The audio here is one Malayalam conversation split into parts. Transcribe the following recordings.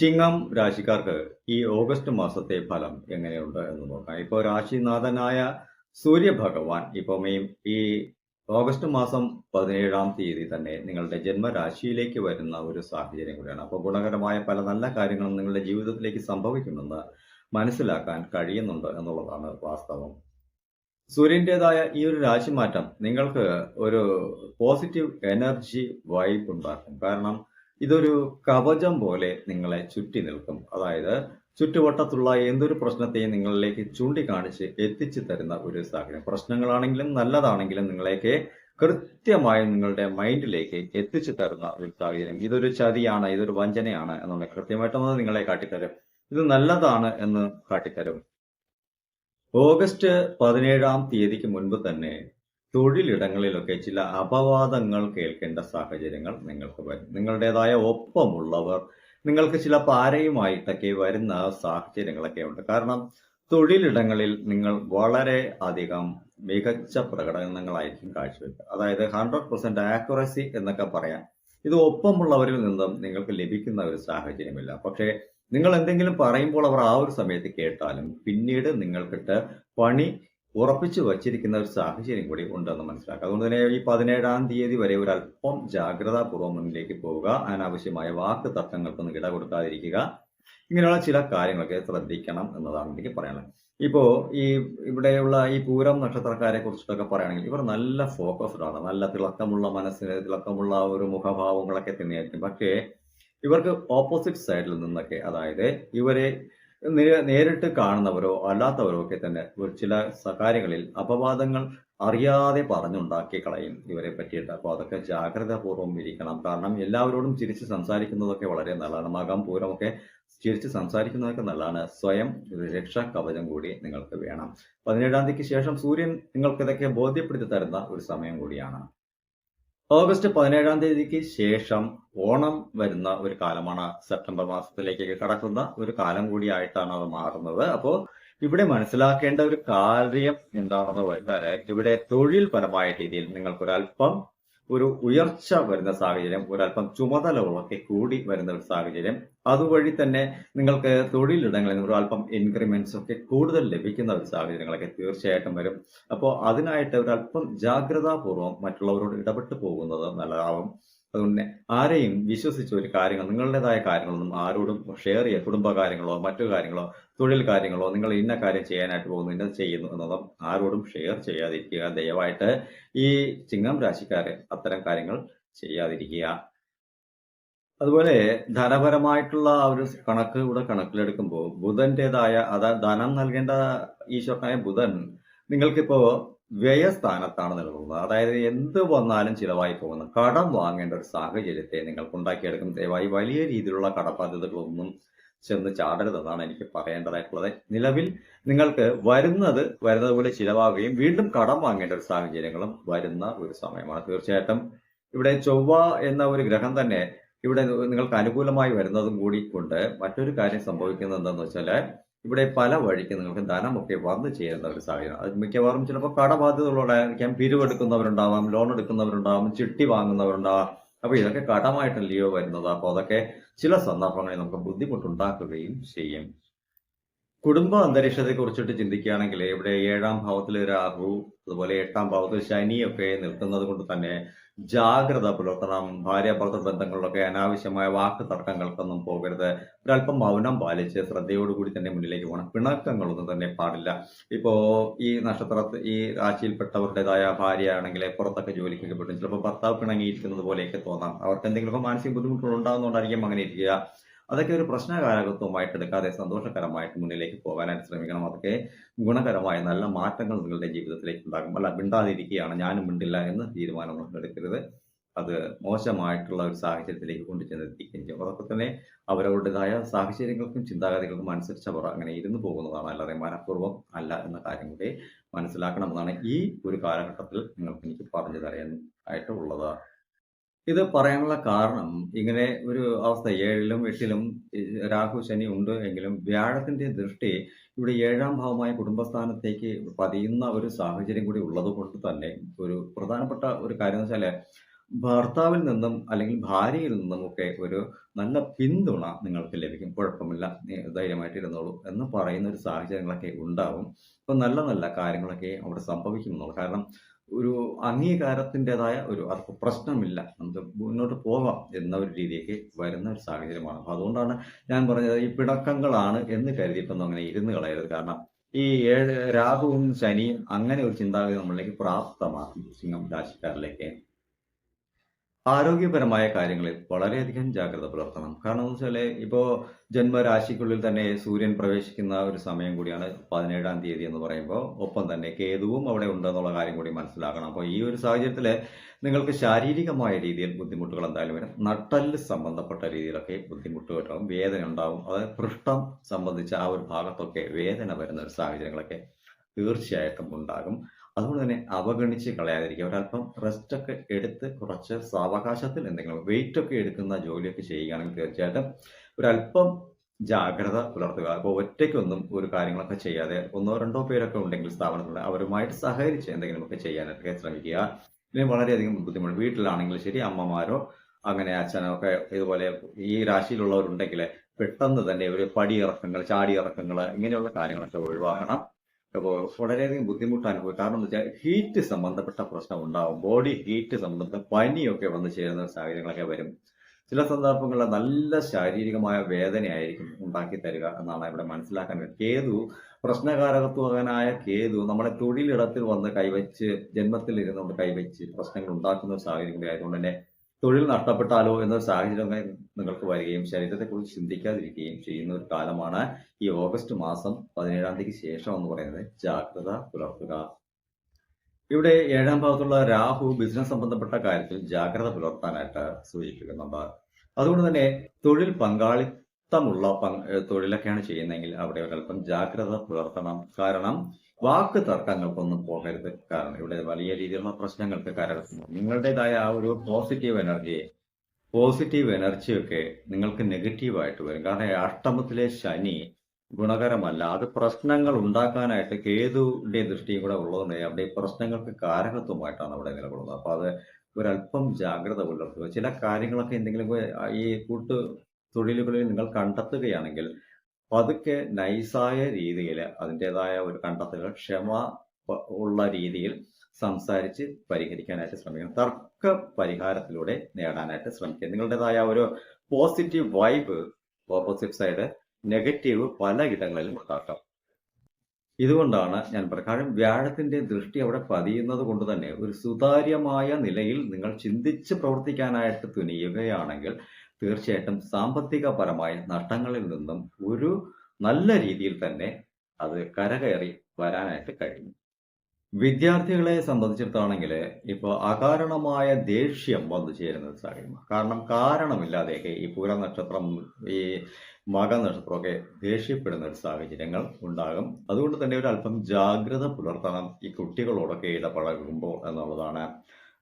ചിങ്ങം രാശിക്കാർക്ക് ഈ ഓഗസ്റ്റ് മാസത്തെ ഫലം എങ്ങനെയുണ്ട് എന്ന് നോക്കാം. ഇപ്പോൾ രാശിനാഥനായ സൂര്യഭഗവാൻ ഇപ്പം ഈ ഈ ഓഗസ്റ്റ് മാസം പതിനേഴാം തീയതി തന്നെ നിങ്ങളുടെ ജന്മരാശിയിലേക്ക് വരുന്ന ഒരു സാഹചര്യം കൂടിയാണ്. അപ്പോൾ ഗുണകരമായ പല നല്ല കാര്യങ്ങളും നിങ്ങളുടെ ജീവിതത്തിലേക്ക് സംഭവിക്കുമെന്ന് മനസ്സിലാക്കാൻ കഴിയുന്നുണ്ട് എന്നുള്ളതാണ് വാസ്തവം. സൂര്യന്റെതായ ഈ ഒരു രാശിമാറ്റം നിങ്ങൾക്ക് ഒരു പോസിറ്റീവ് എനർജി വൈബ് ഉണ്ടാക്കും. കാരണം ഇതൊരു കവചം പോലെ നിങ്ങളെ ചുറ്റി നിൽക്കും. അതായത് ചുറ്റുവട്ടത്തുള്ള എന്തൊരു പ്രശ്നത്തെയും നിങ്ങളിലേക്ക് ചൂണ്ടിക്കാണിച്ച് എത്തിച്ചു തരുന്ന ഒരു സാഹചര്യം. പ്രശ്നങ്ങളാണെങ്കിലും നല്ലതാണെങ്കിലും നിങ്ങളേക്ക് കൃത്യമായി നിങ്ങളുടെ മൈൻഡിലേക്ക് എത്തിച്ചു തരുന്ന ഒരു സാഹചര്യം. ഇതൊരു ചതിയാണ് ഇതൊരു വഞ്ചനയാണ് എന്നുള്ള കൃത്യമായിട്ടൊന്ന് നിങ്ങളെ കാട്ടിത്തരും. ഇത് നല്ലതാണ് എന്ന് കാട്ടിത്തരും. ഓഗസ്റ്റ് പതിനേഴാം തീയതിക്ക് മുൻപ് തന്നെ തൊഴിലിടങ്ങളിലൊക്കെ ചില അപവാദങ്ങൾ കേൾക്കേണ്ട സാഹചര്യങ്ങൾ നിങ്ങൾക്ക് വരും. നിങ്ങളുടേതായ ഒപ്പമുള്ളവർ നിങ്ങൾക്ക് ചില പാരയുമായിട്ടൊക്കെ വരുന്ന സാഹചര്യങ്ങളൊക്കെ ഉണ്ട്. കാരണം തൊഴിലിടങ്ങളിൽ നിങ്ങൾ വളരെ അധികം മികച്ച പ്രകടനങ്ങളായിരിക്കും കാഴ്ചവെക്കുക. അതായത് ഹൺഡ്രഡ് പെർസെന്റ് ആക്യുറസി എന്നൊക്കെ പറയാം. ഇത് ഒപ്പമുള്ളവരിൽ നിന്നും നിങ്ങൾക്ക് ലഭിക്കുന്ന ഒരു സാഹചര്യമില്ല. പക്ഷേ നിങ്ങൾ എന്തെങ്കിലും പറയുമ്പോൾ അവർ ആ ഒരു സമയത്ത് കേട്ടാലും പിന്നീട് നിങ്ങൾക്കിട്ട് പണി ഉറപ്പിച്ചു വച്ചിരിക്കുന്ന ഒരു സാഹചര്യം കൂടി ഉണ്ടെന്ന് മനസ്സിലാക്കുക അതുകൊണ്ട് തന്നെ ഈ പതിനേഴാം തീയതി വരെ ഒരു അല്പം ജാഗ്രതാപൂർവം മുന്നിലേക്ക് പോവുക. അനാവശ്യമായ വാക്ക് തർക്കങ്ങൾക്കൊന്നും ഇട കൊടുക്കാതിരിക്കുക. ഇങ്ങനെയുള്ള ചില കാര്യങ്ങളൊക്കെ ശ്രദ്ധിക്കണം എന്നതാണ് എനിക്ക് പറയാനുള്ളത്. ഇപ്പോ ഈ ഇവിടെയുള്ള ഈ പൂരം നക്ഷത്രക്കാരെ കുറിച്ചിട്ടൊക്കെ പറയുകയാണെങ്കിൽ ഇവർ നല്ല ഫോക്കസ്ഡ് ആണ്. നല്ല തിളക്കമുള്ള മനസ്സിന് തിളക്കമുള്ള ഒരു മുഖഭാവങ്ങളൊക്കെ തന്നെയായിരിക്കും. പക്ഷേ ഇവർക്ക് ഓപ്പോസിറ്റ് സൈഡിൽ നിന്നൊക്കെ അതായത് ഇവരെ നേരിട്ട് കാണുന്നവരോ അല്ലാത്തവരോ ഒക്കെ തന്നെ ഒരു ചില കാര്യങ്ങളിൽ അപവാദങ്ങൾ അറിയാതെ പറഞ്ഞുണ്ടാക്കി കളയും ഇവരെ പറ്റിയിട്ട്. അപ്പോൾ അതൊക്കെ ജാഗ്രതാപൂർവം ഇരിക്കണം. കാരണം എല്ലാവരോടും ചിരിച്ച് സംസാരിക്കുന്നതൊക്കെ വളരെ നല്ലതാണ്. മകം പൂരമൊക്കെ ചിരിച്ച് സംസാരിക്കുന്നതൊക്കെ നല്ലതാണ്. സ്വയം രക്ഷാ കവചം കൂടി നിങ്ങൾക്ക് വേണം. പതിനേഴാം തീയതിക്ക് ശേഷം സൂര്യൻ നിങ്ങൾക്ക് ഇതൊക്കെ ബോധ്യപ്പെടുത്തി തരുന്ന ഒരു സമയം കൂടിയാണ്. ഓഗസ്റ്റ് പതിനേഴാം തീയതിക്ക് ശേഷം ഓണം വരുന്ന ഒരു കാലമാണ് സെപ്റ്റംബർ മാസത്തിലേക്ക് കടക്കുന്ന ഒരു കാലം കൂടിയായിട്ടാണ് അത് മാറുന്നത്. അപ്പോൾ ഇവിടെ മനസ്സിലാക്കേണ്ട ഒരു കാര്യം എന്താണെന്ന് വെച്ചാൽ ഇവിടെ തൊഴിൽപരമായ രീതിയിൽ നിങ്ങൾക്കൊരല്പം ഒരു ഉയർച്ച വരുന്ന സാഹചര്യം ഒരല്പം ചുമതലകളൊക്കെ കൂടി വരുന്ന ഒരു സാഹചര്യം. അതുവഴി തന്നെ നിങ്ങൾക്ക് തൊഴിലിടങ്ങളിൽ നിന്ന് ഒരു അല്പം ഇൻക്രിമെന്റ്സ് ഒക്കെ കൂടുതൽ ലഭിക്കുന്ന ഒരു സാഹചര്യങ്ങളൊക്കെ തീർച്ചയായിട്ടും വരും. അപ്പോൾ അതിനായിട്ട് ഒരല്പം ജാഗ്രതാപൂർവം മറ്റുള്ളവരോട് ഇടപെട്ട് പോകുന്നത് നല്ലതാവും. അതുകൊണ്ട് ആരെയും വിശ്വസിച്ച് ഒരു കാര്യങ്ങൾ നിങ്ങളുടേതായ കാര്യങ്ങളൊന്നും ആരോടും ഷെയർ ചെയ്യുക കുടുംബ കാര്യങ്ങളോ മറ്റു കാര്യങ്ങളോ തൊഴിൽ കാര്യങ്ങളോ നിങ്ങൾ ഇന്ന കാര്യം ചെയ്യാനായിട്ട് പോകുന്നു ഇന്നത് ചെയ്യുന്നു എന്നതും ആരോടും ഷെയർ ചെയ്യാതിരിക്കുക. ദയവായിട്ട് ഈ ചിങ്ങം രാശിക്കാരെ അത്തരം കാര്യങ്ങൾ ചെയ്യാതിരിക്കുക. അതുപോലെ ധനപരമായിട്ടുള്ള ഒരു കണക്ക് ഇവിടെ കണക്കിലെടുക്കുമ്പോൾ ബുധന്റേതായ അതാ ധനം നൽകേണ്ട ഈശ്വരനായ ബുധൻ നിങ്ങൾക്കിപ്പോ വ്യയസ്ഥാനത്താണ് നിലകൊള്ളുന്നത് അതായത് എന്ത് വന്നാലും ചിലവായി പോകുന്നു. കടം വാങ്ങേണ്ട ഒരു സാഹചര്യത്തെ നിങ്ങൾക്ക് ഉണ്ടാക്കിയെടുക്കും ദയവായി വലിയ രീതിയിലുള്ള കടബാധ്യതകളൊന്നും ചെന്ന് ചാടരുതെന്നാണ് എനിക്ക് പറയേണ്ടതായിട്ടുള്ളത്. നിലവിൽ നിങ്ങൾക്ക് വരുന്നത് വരുന്നത് പോലെ ചിലവാകുകയും വീണ്ടും കടം വാങ്ങേണ്ട ഒരു സാഹചര്യങ്ങളും വരുന്ന ഒരു സമയമാണ്. തീർച്ചയായിട്ടും ഇവിടെ ചൊവ്വ എന്ന ഒരു ഗ്രഹം തന്നെ ഇവിടെ നിങ്ങൾക്ക് അനുകൂലമായി വരുന്നതും കൂടി കൊണ്ട് മറ്റൊരു കാര്യം സംഭവിക്കുന്നത് എന്താണെന്ന് വെച്ചാൽ ഇവിടെ പല വഴിക്ക് നിങ്ങൾക്ക് ധനമൊക്കെ വന്ന് ചേരുന്ന ഒരു സാഹചര്യം. അത് മിക്കവാറും ചിലപ്പോൾ കടബാധ്യതകളോടായിരിക്കാം പിരിവെടുക്കുന്നവരുണ്ടാവാം ലോൺ എടുക്കുന്നവരുണ്ടാവാം ചിട്ടി വാങ്ങുന്നവരുണ്ടാവാം. അപ്പോൾ ഇതൊക്കെ കടമായിട്ടല്ലയോ വരുന്നത്. അപ്പോൾ അതൊക്കെ ചില സന്ദർഭങ്ങളിൽ നമുക്ക് ബുദ്ധിമുട്ടുണ്ടാക്കുകയും ചെയ്യും. കുടുംബ അന്തരീക്ഷത്തെ കുറിച്ചിട്ട് ചിന്തിക്കുകയാണെങ്കിൽ ഇവിടെ ഏഴാം ഭാവത്തിൽ രാഹു അതുപോലെ എട്ടാം ഭാവത്തിൽ ശനിയൊക്കെ നിൽക്കുന്നത് കൊണ്ട് തന്നെ ജാഗ്രത പുലർത്തണം. ഭാര്യ ഭർത്തൃ ബന്ധങ്ങളിലൊക്കെ അനാവശ്യമായ വാക്ക് തർക്കങ്ങൾക്കൊന്നും പോകരുത്. ഒരല്പം മൗനം പാലിച്ച് ശ്രദ്ധയോടുകൂടി തന്നെ മുന്നിലേക്ക് പോകണം. പിണക്കങ്ങളൊന്നും തന്നെ പാടില്ല. ഇപ്പോ ഈ നക്ഷത്ര ഈ രാശിയിൽപ്പെട്ടവരുടേതായ ഭാര്യയാണെങ്കിൽ പുറത്തൊക്കെ ജോലിക്ക് പെട്ടും ചിലപ്പോൾ ഭർത്താവ് പിണങ്ങിയിരിക്കുന്നത് പോലെയൊക്കെ തോന്നാം. അവർക്ക് എന്തെങ്കിലുമൊക്കെ മാനസിക ബുദ്ധിമുട്ടുകൾ ഉണ്ടാകുന്നതുകൊണ്ടായിരിക്കും അങ്ങനെ ഇരിക്കുക. അതൊക്കെ ഒരു പ്രശ്നകാരകത്വമായിട്ട് എടുക്കാതെ സന്തോഷകരമായിട്ട് മുന്നിലേക്ക് പോകാനായിട്ട് ശ്രമിക്കണം. അതൊക്കെ ഗുണകരമായ നല്ല മാറ്റങ്ങൾ നിങ്ങളുടെ ജീവിതത്തിലേക്ക് ഉണ്ടാകും. അല്ല മിണ്ടാതിരിക്കുകയാണ്. ഞാനും മിണ്ടില്ല എന്ന് തീരുമാനങ്ങൾ എടുക്കരുത്. അത് മോശമായിട്ടുള്ള ഒരു സാഹചര്യത്തിലേക്ക് കൊണ്ടുചെന്നെത്തിക്കുകയും ചെയ്യും. അതൊക്കെ തന്നെ അവരവരുടേതായ സാഹചര്യങ്ങൾക്കും ചിന്താഗതികൾക്കും അനുസരിച്ച് അവർ അങ്ങനെ ഇരുന്നു പോകുന്നതാണ് അല്ലാതെ മനഃപൂർവം അല്ല എന്ന കാര്യം കൂടി മനസ്സിലാക്കണമെന്നാണ് ഈ ഒരു കാലഘട്ടത്തിൽ നിങ്ങൾക്ക് എനിക്ക് പറഞ്ഞു തരാൻ ആയിട്ടുള്ളത് ഇത് പറയാനുള്ള കാരണം ഇങ്ങനെ ഒരു അവസ്ഥ. ഏഴിലും എട്ടിലും രാഹു ശനി ഉണ്ട് എങ്കിലും വ്യാഴത്തിന്റെ ദൃഷ്ടി ഇവിടെ ഏഴാം ഭാവമായ കുടുംബസ്ഥാനത്തേക്ക് പതിയുന്ന ഒരു സാഹചര്യം കൂടി ഉള്ളത് കൊണ്ട് തന്നെ ഒരു പ്രധാനപ്പെട്ട ഒരു കാര്യം എന്ന് വെച്ചാൽ ഭർത്താവിൽ നിന്നും അല്ലെങ്കിൽ ഭാര്യയിൽ നിന്നും ഒക്കെ ഒരു നല്ല പിന്തുണ നിങ്ങൾക്ക് ലഭിക്കും. കുഴപ്പമില്ല. ധൈര്യമായിട്ട് ഇരുന്നോളൂ എന്ന് പറയുന്ന ഒരു സാഹചര്യങ്ങളൊക്കെ ഉണ്ടാവും. അപ്പൊ നല്ല നല്ല കാര്യങ്ങളൊക്കെ അവിടെ സംഭവിക്കും എന്നുള്ളത് കാരണം ഒരു അംഗീകാരത്തിന്റെതായ ഒരു അത് പ്രശ്നമില്ല. നമുക്ക് മുന്നോട്ട് പോകാം എന്ന ഒരു രീതിയിലേക്ക് വരുന്ന ഒരു സാഹചര്യമാണ്. അപ്പൊ അതുകൊണ്ടാണ് ഞാൻ പറഞ്ഞത് ഈ പിടക്കങ്ങളാണ് എന്ന് കരുതിയിട്ടൊന്നും അങ്ങനെ ഇരുന്ന് കളയരുത്. കാരണം ഈ ഏഴ് രാഹുവും ശനിയും അങ്ങനെ ഒരു ചിന്താഗതി നമ്മളിലേക്ക് പ്രാപ്തമാക്കും സിംഹം രാശിക്കാരിലേക്ക്. ആരോഗ്യപരമായ കാര്യങ്ങളിൽ വളരെയധികം ജാഗ്രത പുലർത്തണം. കാരണം എന്ന് വെച്ചാൽ ഇപ്പോൾ ജന്മരാശിക്കുള്ളിൽ തന്നെ സൂര്യൻ പ്രവേശിക്കുന്ന ഒരു സമയം കൂടിയാണ് പതിനേഴാം തീയതി എന്ന് പറയുമ്പോൾ ഒപ്പം തന്നെ കേതുവും അവിടെ ഉണ്ടെന്നുള്ള കാര്യം കൂടി മനസ്സിലാക്കണം. അപ്പോൾ ഈ ഒരു സാഹചര്യത്തിൽ നിങ്ങൾക്ക് ശാരീരികമായ രീതിയിൽ ബുദ്ധിമുട്ടുകൾ എന്തായാലും വരും. നട്ടൽ സംബന്ധപ്പെട്ട രീതിയിലൊക്കെ ബുദ്ധിമുട്ടുകൾ ഉണ്ടാവും വേദന ഉണ്ടാവും. അതായത് പൃഷ്ഠം സംബന്ധിച്ച ആ ഒരു ഭാഗത്തൊക്കെ വേദന വരുന്ന ഒരു സാഹചര്യങ്ങളൊക്കെ തീർച്ചയായിട്ടും ഉണ്ടാകും. അതുകൊണ്ട് തന്നെ അവഗണിച്ച് കളയാതിരിക്കുക. ഒരല്പം റെസ്റ്റ് ഒക്കെ എടുത്ത് കുറച്ച് സാവകാശത്തിൽ എന്തെങ്കിലും വെയിറ്റ് ഒക്കെ എടുക്കുന്ന ജോലിയൊക്കെ ചെയ്യുകയാണെങ്കിൽ തീർച്ചയായിട്ടും ഒരല്പം ജാഗ്രത പുലർത്തുക. അപ്പോൾ ഒറ്റയ്ക്കൊന്നും ഒരു കാര്യങ്ങളൊക്കെ ചെയ്യാതെ ഒന്നോ രണ്ടോ പേരൊക്കെ ഉണ്ടെങ്കിൽ സ്ഥാപനത്തിലുണ്ട് അവരുമായിട്ട് സഹകരിച്ച് എന്തെങ്കിലുമൊക്കെ ചെയ്യാനൊക്കെ ശ്രമിക്കുക. ഇനി വളരെയധികം ബുദ്ധിമുട്ട്. വീട്ടിലാണെങ്കിൽ ശരി അമ്മമാരോ അങ്ങനെ അച്ഛനോ ഒക്കെ ഇതുപോലെ ഈ രാശിയിലുള്ളവരുണ്ടെങ്കിൽ പെട്ടെന്ന് തന്നെ ഒരു പടിയിറക്കങ്ങൾ ചാടിയിറക്കങ്ങൾ ഇങ്ങനെയുള്ള കാര്യങ്ങളൊക്കെ ഒഴിവാക്കണം. അപ്പോൾ വളരെയധികം ബുദ്ധിമുട്ട് അനുഭവം കാരണം എന്താ വെച്ചാൽ ഹീറ്റ് സംബന്ധപ്പെട്ട പ്രശ്നം ഉണ്ടാവും. ബോഡി ഹീറ്റ് സംബന്ധപ്പെട്ട പനിയൊക്കെ വന്ന് ചേരുന്ന സാഹചര്യങ്ങളൊക്കെ വരും. ചില സന്ദർഭങ്ങളിൽ നല്ല ശാരീരികമായ വേദനയായിരിക്കും ഉണ്ടാക്കി തരിക എന്നാണ് ഇവിടെ മനസ്സിലാക്കാൻ കേതു പ്രശ്നകാരകത്വകനായ കേതു നമ്മളെ തൊഴിലിടത്തിൽ വന്ന് കൈവച്ച് ജന്മത്തിൽ ഇരുന്നുകൊണ്ട് കൈവച്ച് പ്രശ്നങ്ങൾ ഉണ്ടാക്കുന്ന സാഹചര്യം ആയതുകൊണ്ട് തന്നെ തൊഴിൽ നഷ്ടപ്പെട്ടാലോ എന്ന സാഹചര്യം നിങ്ങൾക്ക് വരികയും ശരീരത്തെക്കുറിച്ച് ചിന്തിക്കാതിരിക്കുകയും ചെയ്യുന്ന ഒരു കാലമാണ് ഈ ഓഗസ്റ്റ് മാസം പതിനേഴാം തീയതിക്ക് ശേഷം എന്ന് പറയുന്നത്. ജാഗ്രത പുലർത്തുക. ഇവിടെ ഏഴാം ഭാഗത്തുള്ള രാഹു ബിസിനസ് സംബന്ധപ്പെട്ട കാര്യത്തിൽ ജാഗ്രത പുലർത്താനായിട്ട് സൂചിപ്പിക്കുന്നുണ്ട്. അതുകൊണ്ട് തന്നെ തൊഴിൽ പങ്കാളിത്തമുള്ള പങ്- തൊഴിലൊക്കെയാണ് ചെയ്യുന്നതെങ്കിൽ അവിടെ ഒരല്പം ജാഗ്രത പുലർത്തണം. കാരണം വാക്ക് തർക്കങ്ങൾക്കൊന്നും പോകരുത്. കാരണം ഇവിടെ വലിയ രീതിയിലുള്ള പ്രശ്നങ്ങൾക്ക് കാരണം നിങ്ങളുടേതായ ആ ഒരു പോസിറ്റീവ് എനർജി പോസിറ്റീവ് എനർജിയൊക്കെ നിങ്ങൾക്ക് നെഗറ്റീവായിട്ട് വരും. കാരണം അഷ്ടമത്തിലെ ശനി ഗുണകരമല്ല. അത് പ്രശ്നങ്ങൾ ഉണ്ടാക്കാനായിട്ട് കേതുവിന്റെ ദൃഷ്ടിയും കൂടെ ഉള്ളതുകൊണ്ട് അവിടെ പ്രശ്നങ്ങൾക്ക് കാരകത്വമായിട്ടാണ് അവിടെ നിലകൊള്ളുന്നത്. അപ്പോൾ അത് ഒരല്പം ജാഗ്രത പുലർത്തുക. ചില കാര്യങ്ങളൊക്കെ എന്തെങ്കിലും ഈ കൂട്ടു തൊഴിലുകളിൽ നിങ്ങൾ കണ്ടെത്തുകയാണെങ്കിൽ പതുക്കെ നൈസായ രീതിയിൽ അതിന്റെതായ ഒരു കണ്ടെത്തുക ക്ഷമ ഉള്ള രീതിയിൽ സംസാരിച്ച് പരിഹരിക്കാനായിട്ട് ശ്രമിക്കണം. തർക്ക പരിഹാരത്തിലൂടെ നേടാനായിട്ട് ശ്രമിക്കുക. നിങ്ങളുടേതായ ഒരു positive vibe opposite side negative പല പലയിടങ്ങളിലും ഉണ്ടാക്കാം. ഇതുകൊണ്ടാണ് ഞാൻ പ്രകാരം വ്യാഴത്തിന്റെ ദൃഷ്ടി അവിടെ പതിയുന്നത് കൊണ്ട് തന്നെ ഒരു സുതാര്യമായ നിലയിൽ നിങ്ങൾ ചിന്തിച്ച് പ്രവർത്തിക്കാനായിട്ട് തുനിയുകയാണെങ്കിൽ തീർച്ചയായിട്ടും സാമ്പത്തികപരമായ നഷ്ടങ്ങളിൽ നിന്നും ഒരു നല്ല രീതിയിൽ തന്നെ അത് കരകയറി വരാനായിട്ട് കഴിയും. വിദ്യാർത്ഥികളെ സംബന്ധിച്ചിടത്താണെങ്കിൽ ഇപ്പോൾ അകാരണമായ ദേഷ്യം വന്നു ചേരുന്ന ഒരു സാഹചര്യമാണ്. കാരണം കാരണമില്ലാതെയൊക്കെ ഈ പൂര നക്ഷത്രം ഈ മക നക്ഷത്രമൊക്കെ ദേഷ്യപ്പെടുന്ന ഒരു സാഹചര്യങ്ങൾ ഉണ്ടാകും. അതുകൊണ്ട് തന്നെ ഒരു അല്പം ജാഗ്രത പുലർത്തണം. ഈ കുട്ടികളോടൊക്കെ ഇടപഴകുമ്പോൾ എന്നുള്ളതാണ്.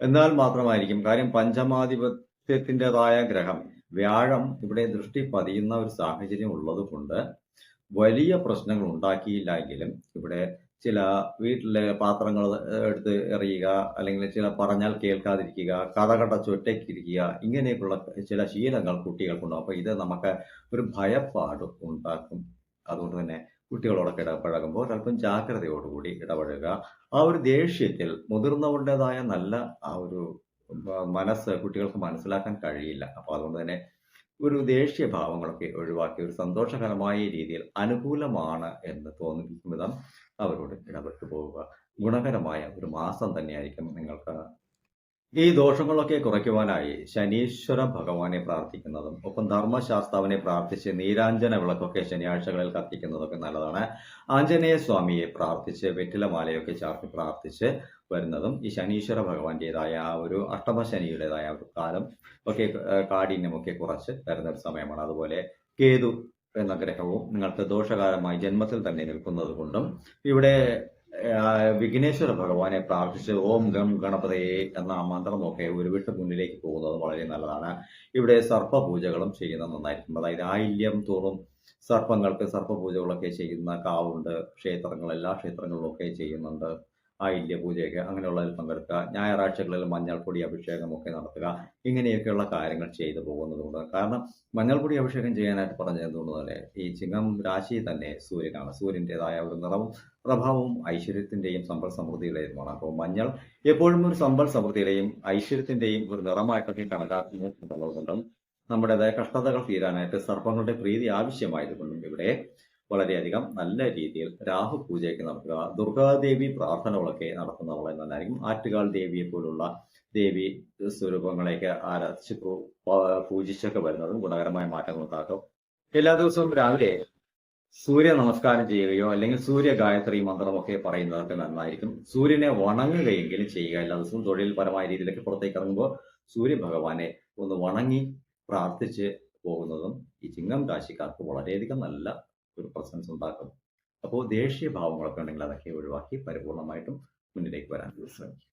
എന്നാൽ മാത്രമായിരിക്കും കാര്യം പഞ്ചമാധിപത്യത്തിന്റെതായ ഗ്രഹം വ്യാഴം ഇവിടെ ദൃഷ്ടി പതിയുന്ന ഒരു സാഹചര്യം ഉള്ളതുകൊണ്ട് വലിയ പ്രശ്നങ്ങൾ ഉണ്ടാക്കിയില്ല എങ്കിലും ഇവിടെ ചില വീട്ടിലെ പാത്രങ്ങൾ എടുത്ത് എറിയുക അല്ലെങ്കിൽ ചില പറഞ്ഞാൽ കേൾക്കാതിരിക്കുക കഥകടച്ച് ഒറ്റയ്ക്കിരിക്കുക ഇങ്ങനെയൊക്കെയുള്ള ചില ശീലങ്ങൾ കുട്ടികൾക്കുണ്ടാകും അപ്പോൾ ഇത് നമുക്ക് ഒരു ഭയപ്പാട് ഉണ്ടാക്കും. അതുകൊണ്ട് തന്നെ കുട്ടികളോടൊക്കെ ഇടപഴകുമ്പോൾ ഒരല്പം ജാഗ്രതയോടുകൂടി ഇടപഴകുക. ആ ഒരു ദേഷ്യത്തിൽ മുതിർന്നവരുടേതായ നല്ല ആ ഒരു മനസ്സ് കുട്ടികൾക്ക് മനസ്സിലാക്കാൻ കഴിയില്ല. അപ്പോൾ അതുകൊണ്ട് തന്നെ ഒരു ദേഷ്യ ഭാവങ്ങളൊക്കെ ഒഴിവാക്കി ഒരു സന്തോഷകരമായ രീതിയിൽ അനുകൂലമാണ് എന്ന് തോന്നിപ്പിക്കും വിധം അവരോട് ഇടപെട്ടു പോവുക. ഗുണകരമായ ഒരു മാസം തന്നെയായിരിക്കും നിങ്ങൾക്ക് ഈ ദോഷങ്ങളൊക്കെ കുറയ്ക്കുവാനായി ശനീശ്വര ഭഗവാനെ പ്രാർത്ഥിക്കുന്നതും ഒപ്പം ധർമ്മശാസ്താവിനെ പ്രാർത്ഥിച്ച് നീരാഞ്ജന വിളക്കൊക്കെ ശനിയാഴ്ചകളിൽ കത്തിക്കുന്നതൊക്കെ നല്ലതാണ്. ആഞ്ജനേയ സ്വാമിയെ പ്രാർത്ഥിച്ച് വെറ്റിലമാലയൊക്കെ ചാർത്തി പ്രാർത്ഥിച്ച് വരുന്നതും ഈ ശനീശ്വര ഭഗവാന്റേതായ ആ ഒരു അഷ്ടമശനിയുടേതായ ഒരു കാലം ഒക്കെ കാഠിന്യമൊക്കെ കുറച്ച് തരുന്ന ഒരു സമയമാണ്. അതുപോലെ കേതു എന്ന ഗ്രഹവും നിങ്ങൾക്ക് ദോഷകാലമായി ജന്മത്തിൽ തന്നെ നിൽക്കുന്നത് കൊണ്ടും ഇവിടെ വിഘ്നേശ്വര ഭഗവാനെ പ്രാർത്ഥിച്ച് ഓം ഗം ഗണപതയെ എന്ന മന്ത്രമൊക്കെ ഉരുവിട്ട് മുന്നിലേക്ക് പോകുന്നത് വളരെ നല്ലതാണ്. ഇവിടെ സർപ്പപൂജകളും ചെയ്യുന്നത് നന്നായിരിക്കും. അതായത് ആയില്യം തോറും സർപ്പങ്ങൾക്ക് സർപ്പപൂജകളൊക്കെ ചെയ്യുന്ന കാവുണ്ട് ക്ഷേത്രങ്ങൾ എല്ലാ ക്ഷേത്രങ്ങളിലും ഒക്കെ ചെയ്യുന്നുണ്ട്. ആയില്യ പൂജയൊക്കെ അങ്ങനെയുള്ളതിൽ പങ്കെടുക്കുക ഞായറാഴ്ചകളിൽ മഞ്ഞൾപ്പൊടി അഭിഷേകമൊക്കെ നടത്തുക ഇങ്ങനെയൊക്കെയുള്ള കാര്യങ്ങൾ ചെയ്തു പോകുന്നതുകൊണ്ട്. കാരണം മഞ്ഞൾപ്പൊടി അഭിഷേകം ചെയ്യാനായിട്ട് പറഞ്ഞതുകൊണ്ട് തന്നെ ഈ ചിങ്ങം രാശി തന്നെ സൂര്യനാണ്. സൂര്യന്റെതായ ഒരു നിറവും പ്രഭാവവും ഐശ്വര്യത്തിന്റെയും സമ്പൽ സമൃദ്ധിയുടെയുമാണ് അപ്പോൾ മഞ്ഞൾ എപ്പോഴും ഒരു സമ്പൽ സമൃദ്ധിയുടെയും ഐശ്വര്യത്തിന്റെയും ഒരു നിറമായിട്ടൊക്കെ കണക്കാക്കുന്നു എന്നുള്ളതുകൊണ്ടും നമ്മുടേതായ കഷ്ടതകൾ തീരാനായിട്ട് സർപ്പങ്ങളുടെ പ്രീതി ആവശ്യമായതുകൊണ്ടും ഇവിടെ വളരെയധികം നല്ല രീതിയിൽ രാഹു പൂജയൊക്കെ നടത്തുക. ദുർഗാദേവി പ്രാർത്ഥനകളൊക്കെ നടത്തുന്ന വളരെ നന്നായിരിക്കും ആറ്റുകാൽ ദേവിയെ പോലുള്ള ദേവി സ്വരൂപങ്ങളെയൊക്കെ ആരാധിച്ച് പൂജിച്ചൊക്കെ വരുന്നതും ഗുണകരമായ മാറ്റങ്ങൾ ഉണ്ടാക്കും. എല്ലാ ദിവസവും രാവിലെ സൂര്യ നമസ്കാരം ചെയ്യുകയോ അല്ലെങ്കിൽ സൂര്യ ഗായത്രി മന്ത്രമൊക്കെ പറയുന്നതൊക്കെ നന്നായിരിക്കും. സൂര്യനെ വണങ്ങുകയെങ്കിലും ചെയ്യുക. എല്ലാ ദിവസവും തൊഴിൽപരമായ രീതിയിലൊക്കെ പുറത്തേക്ക് ഇറങ്ങുമ്പോൾ സൂര്യ ഭഗവാനെ ഒന്ന് വണങ്ങി പ്രാർത്ഥിച്ച് പോകുന്നതും ഈ ചിങ്ങം രാശിക്കാർക്ക് വളരെയധികം നല്ല ഒരു പ്രസൻസ് ഉണ്ടാക്കും. അപ്പോൾ ദേശീയ ഭാവങ്ങളൊക്കെ ഉണ്ടെങ്കിൽ അതൊക്കെ ഒഴിവാക്കി പരിപൂർണമായിട്ടും മുന്നിലേക്ക് വരാൻ ശ്രമിക്കും